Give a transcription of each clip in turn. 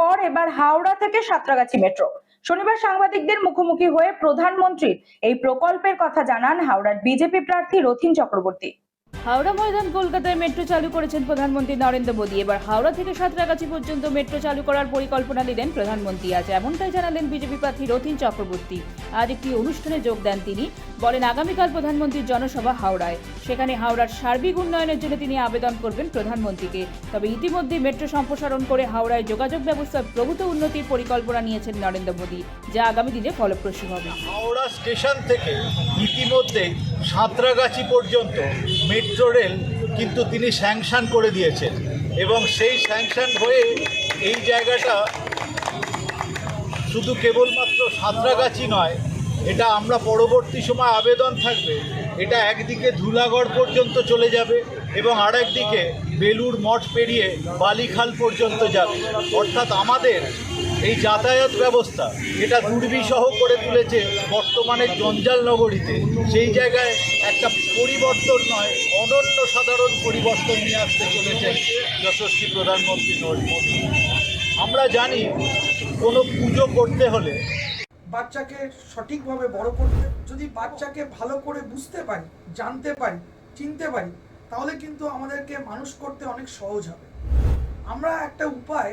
পর এবার হাওড়া থেকে সাঁতরাগাছি মেট্রো। শনিবার সাংবাদিকদের মুখোমুখি হয়ে প্রধানমন্ত্রীর এই প্রকল্পের কথা জানান হাওড়ার বিজেপি প্রার্থী রথিন চক্রবর্তী। হাওড়া ময়দান, কলকাতায় মেট্রো চালু করেছেন প্রধানমন্ত্রী নরেন্দ্র মোদী। এবার হাওড়া থেকে সাঁতরাগাছি পর্যন্ত মেট্রো চালু করার পরিকল্পনা নিলেন প্রধানমন্ত্রী। আজ এমনটাই জানালেন বিজেপি প্রার্থী রথিন চক্রবর্তী। আজ একটি অনুষ্ঠানে যোগ দেন তিনি। বলেন, আগামীকাল প্রধানমন্ত্রীর জনসভা হাওড়ায়। সেখানে হাওড়ার সার্বিক উন্নয়নের জন্য তিনি আবেদন করবেন প্রধানমন্ত্রীকে। তবে ইতিমধ্যে মেট্রো সম্প্রসারণ করে হাওড়ায় যোগাযোগ ব্যবস্থার প্রভূত উন্নতির পরিকল্পনা নিয়েছেন নরেন্দ্র মোদী, যা আগামী দিনে ফলপ্রসূ হবে। হাওড়া স্টেশন থেকে ইতিমধ্যে সাঁতরাগাছি পর্যন্ত মেট্রো রেল কিন্তু তিনি স্যাংশন করে দিয়েছেন। এবং সেই স্যাংশন হয়ে এই জায়গাটা শুধু কেবলমাত্র সাঁতরাগাছি নয়, এটা আমরা পরবর্তী সময় আবেদন থাকবে। এটা একদিকে ধুলাগড় পর্যন্ত চলে যাবে এবং আরেকদিকে বেলুর মঠ পেরিয়ে বালিখাল পর্যন্ত যাবে। অর্থাৎ আমাদের এই যাতায়াত ব্যবস্থা এটা দুর্বিষহ করে তুলেছে বর্তমানে জঞ্জাল নগরীতে। সেই জায়গায় একটা পরিবর্তন নয়, অনন্য সাধারণ পরিবর্তন নিয়ে আসতে চলেছে যশস্বী প্রধানমন্ত্রী নরেন্দ্র মোদী। আমরা জানি কোনো পুজো করতে হলে বাচ্চাকে সঠিকভাবে বড় করতে, যদি বাচ্চাকে ভালো করে বুঝতে পারি, জানতে পারি, চিনতে পারি, তাহলে কিন্তু আমাদেরকে মানুষ করতে অনেক সহজ হবে। আমরা একটা উপায়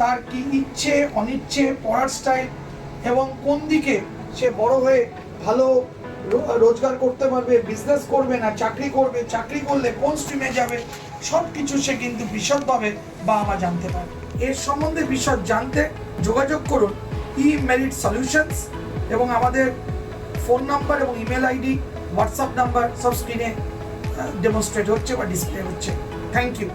তার কি ইচ্ছে, অনিচ্ছে, পড়ার স্টাইল এবং কোন দিকে সে বড় হয়ে ভালো রোজগার করতে পারবে বিজনেস করবে না, চাকরি করবে, চাকরি করলে কোন স্ট্রিমে যাবে সব কিছু সে কিন্তু বিশদভাবে বাবা জানতে পারে এর সম্বন্ধে বিশদ জানতে যোগাযোগ করুন ই মেরিট সলিউশনস এবং আমাদের ফোন নাম্বার এবং ইমেল আইডি হোয়াটসঅ্যাপ নাম্বার সব স্ক্রিনে ডেমনস্ট্রেট হচ্ছে বা ডিসপ্লে হচ্ছে। Thank you